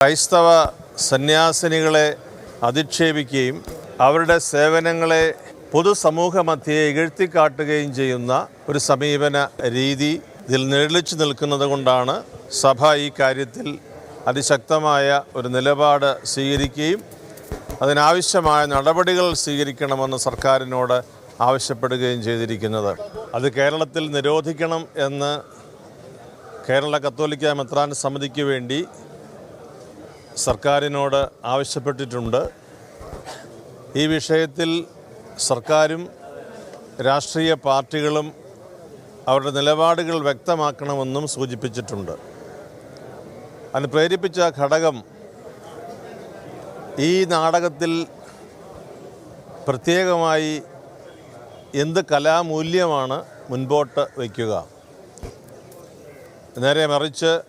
ക്രൈസ്തവ സന്യാസിനികളെ അധിക്ഷേപിക്കുകയും അവരുടെ സേവനങ്ങളെ പൊതുസമൂഹ മധ്യയെ ഇകഴ്ത്തിക്കാട്ടുകയും ചെയ്യുന്ന ഒരു സമീപന രീതി ഇതിൽ നിഴലിച്ചു നിൽക്കുന്നത് കൊണ്ടാണ് സഭ ഈ കാര്യത്തിൽ അതിശക്തമായ ഒരു നിലപാട് സ്വീകരിക്കുകയും അതിനാവശ്യമായ നടപടികൾ സ്വീകരിക്കണമെന്ന് സർക്കാരിനോട് ആവശ്യപ്പെടുകയും ചെയ്തിരിക്കുന്നത്. അത് കേരളത്തിൽ നിരോധിക്കണം എന്ന് കേരള കത്തോലിക്ക മെത്രാൻ സമിതിക്ക് വേണ്ടി സർക്കാരിനോട് ആവശ്യപ്പെട്ടിട്ടുണ്ട്. ഈ വിഷയത്തിൽ സർക്കാരും രാഷ്ട്രീയ പാർട്ടികളും അവരുടെ നിലപാടുകൾ വ്യക്തമാക്കണമെന്നും സൂചിപ്പിച്ചിട്ടുണ്ട്. അതിന് പ്രേരിപ്പിച്ച ഘടകം ഈ നാടകത്തിൽ പ്രത്യേകമായി എന്ത് കലാമൂല്യമാണ് മുൻപോട്ട് വയ്ക്കുക. നേരെ മറിച്ച്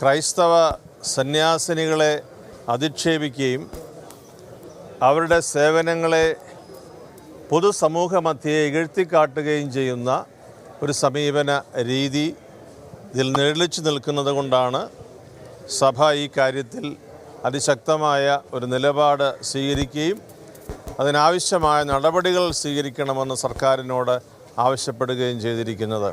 ക്രൈസ്തവ സന്യാസിനികളെ അധിക്ഷേപിക്കുകയും അവരുടെ സേവനങ്ങളെ പൊതുസമൂഹ മധ്യയെ ഇകഴ്ത്തിക്കാട്ടുകയും ചെയ്യുന്ന ഒരു സമീപന രീതി ഇതിൽ നിഴലിച്ചു നിൽക്കുന്നത് കൊണ്ടാണ് സഭ ഈ കാര്യത്തിൽ അതിശക്തമായ ഒരു നിലപാട് സ്വീകരിക്കുകയും അതിനാവശ്യമായ നടപടികൾ സ്വീകരിക്കണമെന്ന് സർക്കാരിനോട് ആവശ്യപ്പെടുകയും ചെയ്തിരിക്കുന്നത്.